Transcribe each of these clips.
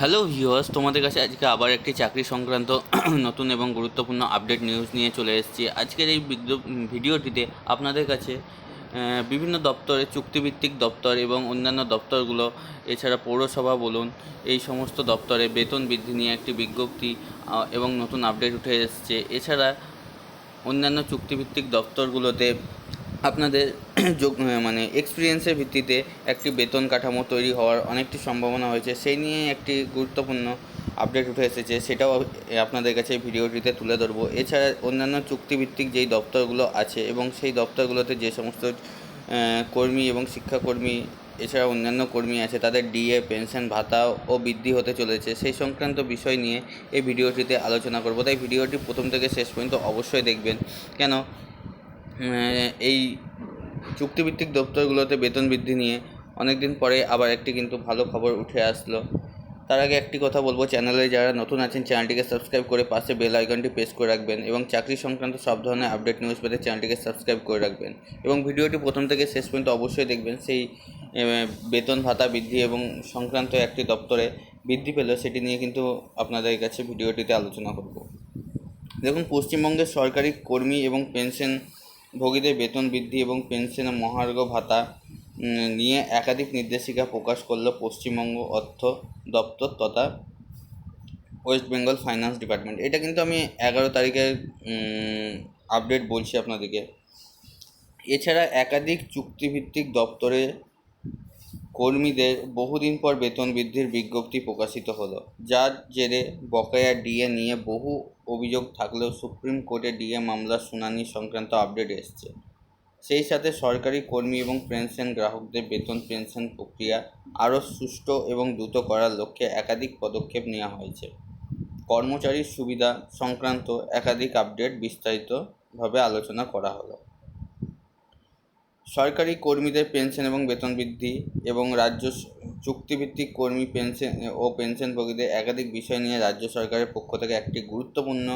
Hello viewers তোমাদের কাছে আজকে আবার একটি চাকরি সংক্রান্ত নতুন এবং গুরুত্বপূর্ণ আপডেট নিউজ নিয়ে চলে এসেছি। আজকের এই ভিডিওটিতে আপনাদের কাছে বিভিন্ন দপ্তরে চুক্তিভিত্তিক দপ্তর এবং অন্যান্য দপ্তরগুলো, এছাড়া পৌরসভা বলুন, এই সমস্ত দপ্তরে বেতন বৃদ্ধি নিয়ে একটি বিজ্ঞপ্তি এবং নতুন আপডেট উঠে এসেছে। এছাড়া অন্যান্য চুক্তিভিত্তিক দপ্তরগুলোতে আপনাদের যোগ মানে এক্সপিরিয়েন্সের ভিত্তিতে একটি বেতন কাঠামো তৈরি হওয়ার অনেকটি সম্ভাবনা হয়েছে। সেই নিয়ে একটি গুরুত্বপূর্ণ আপডেট উঠে এসেছে। সেটাও আপনাদের কাছে ভিডিওটিতে তুলে ধরবো। এছাড়া অন্যান্য চুক্তিভিত্তিক যেই দপ্তরগুলো আছে এবং সেই দপ্তরগুলোতে যে সমস্ত কর্মী এবং শিক্ষাকর্মী, এছাড়া অন্যান্য কর্মী আছে, তাদের ডিএ, পেনশন ভাতা ও বৃদ্ধি হতে চলেছে। সেই সংক্রান্ত বিষয় নিয়ে এই ভিডিওটিতে আলোচনা করব। তাই ভিডিওটি প্রথম থেকে শেষ পর্যন্ত অবশ্যই দেখবেন। কেন? এই চুক্তিভিত্তিক দপ্তরগুলোতে বেতন বৃদ্ধি নিয়ে অনেক দিন পরে আবার একটি কিন্তু ভালো খবর উঠে আসলো। তার আগে একটি কথা বলব চ্যানেলে যারা নতুন আছেন চ্যানেলটিকে সাবস্ক্রাইব করে পাশে বেল আইকনটি প্রেস করে রাখবেন এবং চাকরি সংক্রান্ত সব ধরনের আপডেট নিউজ পেতে চ্যানেলটিকে সাবস্ক্রাইব করে রাখবেন। এবং ভিডিওটি প্রথম থেকে শেষ পর্যন্ত অবশ্যই দেখবেন, সেই বেতন ভাতা বৃদ্ধি এবং সংক্রান্ত একটি দপ্তরে বৃদ্ধি পেল, সেটি নিয়ে কিন্তু আপনাদের কাছে ভিডিওটিতে আলোচনা করব। দেখুন, পশ্চিমবঙ্গের সরকারি কর্মী এবং পেনশন ভোগীদের বেতন বৃদ্ধি এবং পেনশন মহার্ঘ ভাতা নিয়ে একাধিক নির্দেশিকা প্রকাশ করল পশ্চিমবঙ্গ অর্থ দপ্তর তথা ওয়েস্ট বেঙ্গল ফাইন্যান্স ডিপার্টমেন্ট। এটা কিন্তু আমি এগারো তারিখের আপডেট বলছি আপনাদেরকে। এছাড়া একাধিক চুক্তিভিত্তিক দপ্তরে কর্মীদের বহুদিন পর বেতন বৃদ্ধির বিজ্ঞপ্তি প্রকাশিত হলো। যার জেরে বকেয়া ডিএ নিয়ে বহু অভিযোগ থাকলেও সুপ্রিম কোর্টে ডিএ মামলার শুনানি সংক্রান্ত আপডেট এসছে। সেই সাথে সরকারি কর্মী এবং পেনশন গ্রাহকদের বেতন পেনশন প্রক্রিয়া আরও সুষ্ঠু এবং দ্রুত করার লক্ষ্যে একাধিক পদক্ষেপ নেওয়া হয়েছে। কর্মচারীর সুবিধা সংক্রান্ত একাধিক আপডেট বিস্তারিতভাবে আলোচনা করা হলো। সরকারি কর্মীদের পেনশন এবং বেতন বৃদ্ধি এবং রাজ্য চুক্তিভিত্তিক কর্মী পেনশন ও পেনশনভোগীদের একাধিক বিষয় নিয়ে রাজ্য সরকারের পক্ষ থেকে একটি গুরুত্বপূর্ণ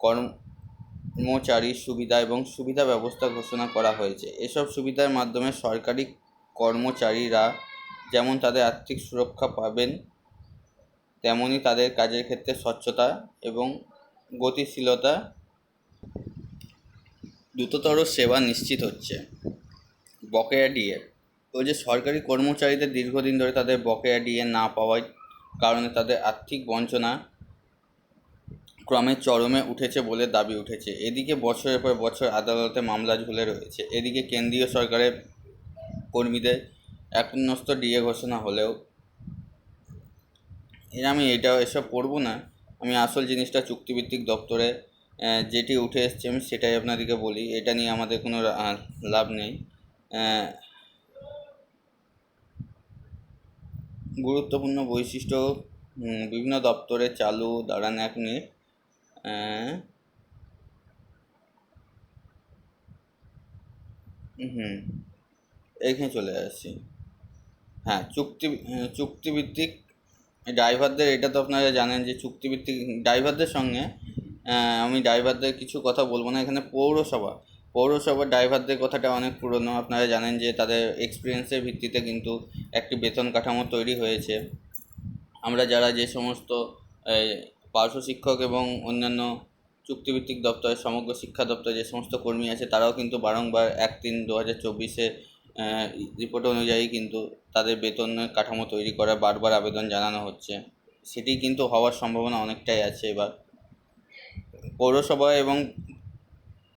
কর্মচারী সুবিধা এবং সুবিধা ব্যবস্থা ঘোষণা করা হয়েছে। এসব সুবিধার মাধ্যমে সরকারি কর্মচারীরা যেমন তাদের আর্থিক সুরক্ষা পাবেন, তেমনি তাদের কাজের ক্ষেত্রে স্বচ্ছতা এবং গতিশীলতা দ্রুততর সেবা নিশ্চিত হচ্ছে। বকেয়া ডিএ ওই যে সরকারি কর্মচারীদের দীর্ঘদিন ধরে তাদের বকেয়া ডিএ না পাওয়ার কারণে তাদের আর্থিক বঞ্চনা ক্রমে চরমে উঠেছে বলে দাবি উঠেছে। এদিকে বছরের পর বছর আদালতে মামলা ঝুলে রয়েছে। এদিকে কেন্দ্রীয় সরকারের কর্মীদের একন্যস্ত ডিএ ঘোষণা হলেও এর আমি এটা এসব পড়ব না। আমি আসল জিনিসটা চুক্তিভিত্তিক দপ্তরে যেটি উঠে এসছে আমি সেটাই আপনাদেরকে বলি। এটা নিয়ে আমাদের কোনো লাভ নেই। গুরুত্বপূর্ণ বৈশিষ্ট্য বিভিন্ন দপ্তরে চালু, দাঁড়ান এক মিনিট। হুম এইখানে চলে আসছি। হ্যাঁ চুক্তি চুক্তিভিত্তিক ড্রাইভারদের, এটা তো আপনারা জানেন যে চুক্তিভিত্তিক ড্রাইভারদের সঙ্গে আমি ড্রাইভারদের কিছু কথা বলব না। এখানে পৌরসভা পৌরসভার ড্রাইভারদের কথাটা অনেক পুরনো। আপনারা জানেন যে তাদের এক্সপিরিয়েন্সের ভিত্তিতে কিন্তু একটি বেতন কাঠামো তৈরি হয়েছে। আমরা যারা যে সমস্ত পার্শ্ব শিক্ষক এবং অন্যান্য চুক্তিভিত্তিক দপ্তরে, সমগ্র শিক্ষা দপ্তরে যে সমস্ত কর্মী আছে, তারাও কিন্তু বারংবার এক তিন দু হাজার চব্বিশে রিপোর্ট অনুযায়ী কিন্তু তাদের বেতনের কাঠামো তৈরি করা, বারবার আবেদন জানানো হচ্ছে। সেটি কিন্তু হওয়ার সম্ভাবনা অনেকটাই আছে এবার। পৌরসভা এবং